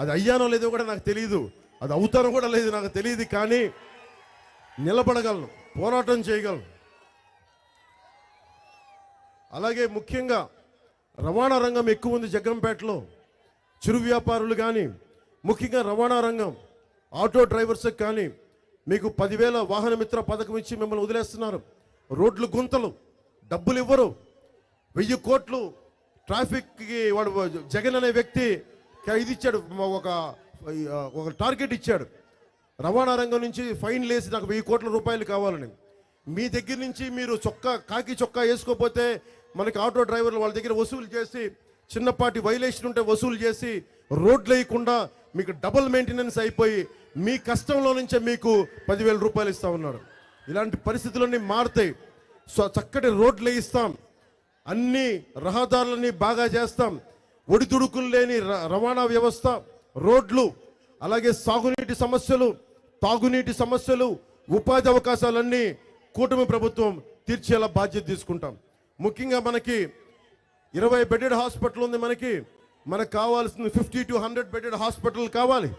అది అయ్యానో లేదో కూడా నాకు తెలియదు అది అవుతానో కూడా లేదు నాకు తెలియదు కానీ నిలబడగలను పోరాటం చేయగలను. అలాగే ముఖ్యంగా రవాణా రంగం ఎక్కువ ఉంది జగ్గంపేటలో. చిరు వ్యాపారులు కానీ ముఖ్యంగా రవాణా రంగం ఆటో డ్రైవర్స్కి కానీ మీకు పదివేల వాహన మిత్ర పథకం ఇచ్చి మిమ్మల్ని వదిలేస్తున్నారు. రోడ్లు గుంతలు డబ్బులు ఇవ్వరు. వెయ్యి కోట్లు ట్రాఫిక్కి వాడు జగన్ అనే వ్యక్తి ఇది ఇచ్చాడు ఒక ఒక టార్గెట్ ఇచ్చాడు. రవాణా రంగం నుంచి ఫైన్ లేసి నాకు వెయ్యి కోట్ల రూపాయలు కావాలని. మీ దగ్గర నుంచి మీరు చొక్కా కాకి చొక్కా వేసుకోకపోతే మనకి ఆటో డ్రైవర్లు వాళ్ళ దగ్గర వసూలు చేసి చిన్నపాటి వైలేషన్ ఉంటే వసూలు చేసి రోడ్లు వేయకుండా మీకు డబుల్ మెయింటెనెన్స్ అయిపోయి మీ కష్టంలో నుంచే మీకు పదివేల రూపాయలు ఇస్తా ఉన్నాడు. ఇలాంటి పరిస్థితులన్నీ మారుతాయి. సో చక్కటి రోడ్లు వేయిస్తాం. అన్ని రహదారులని బాగా చేస్తాం. ఒడిదుడుకులు లేని ర- రవాణా వ్యవస్థ రోడ్లు అలాగే సాగునీటి సమస్యలు తాగునీటి సమస్యలు ఉపాధి అవకాశాలన్నీ కూటమి ప్రభుత్వం తీర్చేలా బాధ్యత తీసుకుంటాం. ముఖ్యంగా మనకి ఇరవై బెడెడ్ హాస్పిటల్ ఉంది మనకి. మనకు కావాల్సిన fifty to hundred bedded hospital కావాలి.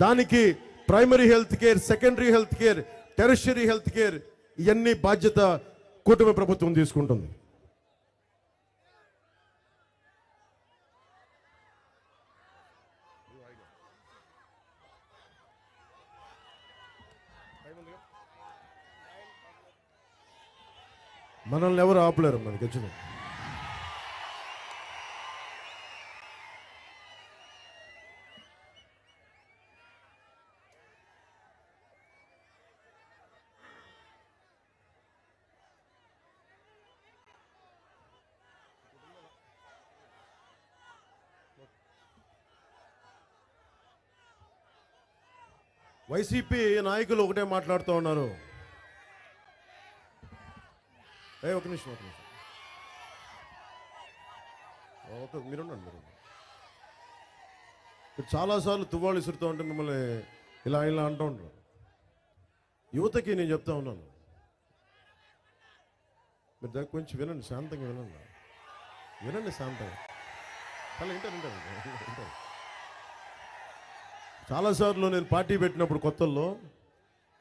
దానికి primary health care secondary health care tertiary health care ఇవన్నీ బాధ్యత కూటమి ప్రభుత్వం తీసుకుంటుంది. మనల్ని ఎవరు ఆపలేరు మనకి వచ్చిన వైసీపీ నాయకులు ఒకటే మాట్లాడుతూ ఉన్నారు. ఏ ఒక నిమిషం ఒక నిమిషం. ఒక మీరుండండి మీరు మీరు చాలాసార్లు తువ్వాళ్ళు ఇసురుతూ ఉంటే మిమ్మల్ని ఇలా ఇలా అంటూ ఉంటారు. యువతకి నేను చెప్తా ఉన్నాను. మీరు దగ్గర కొంచెం వినండి శాంతంగా వినండి. వినండి శాంతంగా. చాలా వింటారు వింటారు వింటారు చాలాసార్లు నేను పార్టీ పెట్టినప్పుడు కొత్తల్లో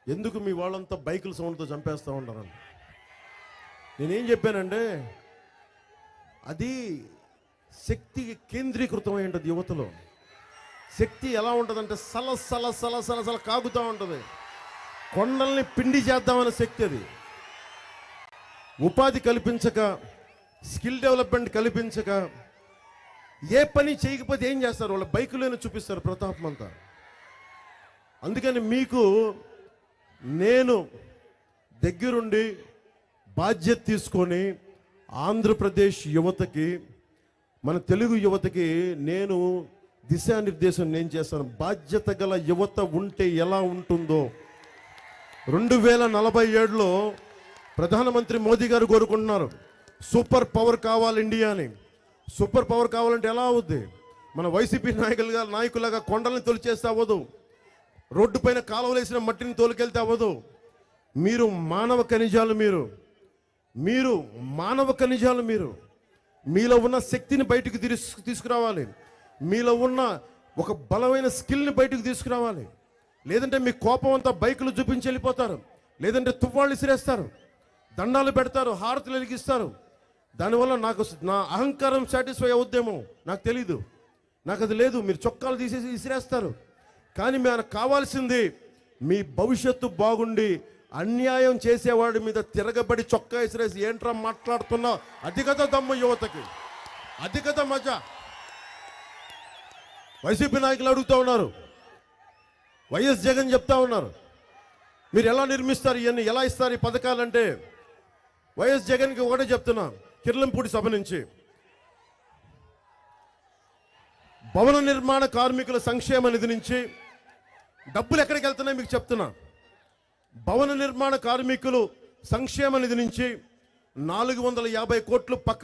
ఎందుకు మీ వాళ్ళంతా బైకుల సౌండ్తో చంపేస్తూ ఉంటారని నేనేం చెప్పానంటే అది శక్తి కేంద్రీకృతమై ఉంటుంది యువతలో. శక్తి ఎలా ఉంటుందంటే సల సల సల సల సల కాగుతూ ఉంటుంది. కొండల్ని పిండి చేద్దామనే శక్తి అది. ఉపాధి కల్పించక స్కిల్ డెవలప్మెంట్ కల్పించక ఏ పని చేయకపోతే ఏం చేస్తారు? వాళ్ళ బైకులోనే చూపిస్తారు ప్రతాపం అంతా. అందుకని మీకు నేను దగ్గరుండి బాధ్యత తీసుకొని ఆంధ్రప్రదేశ్ యువతకి మన తెలుగు యువతకి నేను దిశానిర్దేశం నేను చేస్తాను. బాధ్యత గల యువత ఉంటే ఎలా ఉంటుందో. రెండు వేల నలభై ఏడులో ప్రధానమంత్రి మోదీ గారు కోరుకుంటున్నారు సూపర్ పవర్ కావాలి ఇండియా అని. సూపర్ పవర్ కావాలంటే ఎలా అవుద్ది? మన వైసీపీ నాయకులుగా నాయకులుగా కొండల్ని తొలిచేస్తే అవ్వదు. రోడ్డు పైన కాలువలు వేసిన మట్టిని తోలుకెళ్తే అవ్వదు. మీరు మానవ ఖనిజాలు మీరు. మీరు మానవ ఖనిజాలు మీరు. మీలో ఉన్న శక్తిని బయటకు తీసు తీసుకురావాలి. మీలో ఉన్న ఒక బలమైన స్కిల్ని బయటకు తీసుకురావాలి. లేదంటే మీ కోపం అంతా బైకులు చూపించి వెళ్ళిపోతారు. లేదంటే తువ్వాళ్ళు ఇసిరేస్తారు. దండాలు పెడతారు హారతులు వెలిగిస్తారు. దానివల్ల నాకు నా అహంకారం సాటిస్ఫై అవుద్దేమో? నాకు తెలీదు. నాకు అది లేదు. మీరు చొక్కాలు తీసేసి ఇసిరేస్తారు. కానీ మనకు కావాల్సింది మీ భవిష్యత్తు బాగుండి అన్యాయం చేసేవాడి మీద తిరగబడి చొక్కా ఇసిరేసి ఏంట్రా మాట్లాడుతున్నా అది కదా దమ్ము యువతకి. అది కదా మజా. వైసీపీ నాయకులు అడుగుతూ ఉన్నారు. వైఎస్ జగన్ చెప్తా ఉన్నారు. మీరు ఎలా నిర్మిస్తారు ఇవన్నీ ఎలా ఇస్తారు ఈ పథకాలంటే? వైఎస్ జగన్కి ఒకటే చెప్తున్నా కిర్లంపూడి సభ నుంచి. భవన నిర్మాణ కార్మికుల సంక్షేమ నిధి నుంచి డబ్బులు ఎక్కడికి వెళ్తున్నాయి మీకు చెప్తున్నా. భవన నిర్మాణ కార్మికులు సంక్షేమ నిధి నుంచి నాలుగు వందల యాభై కోట్లు పక్క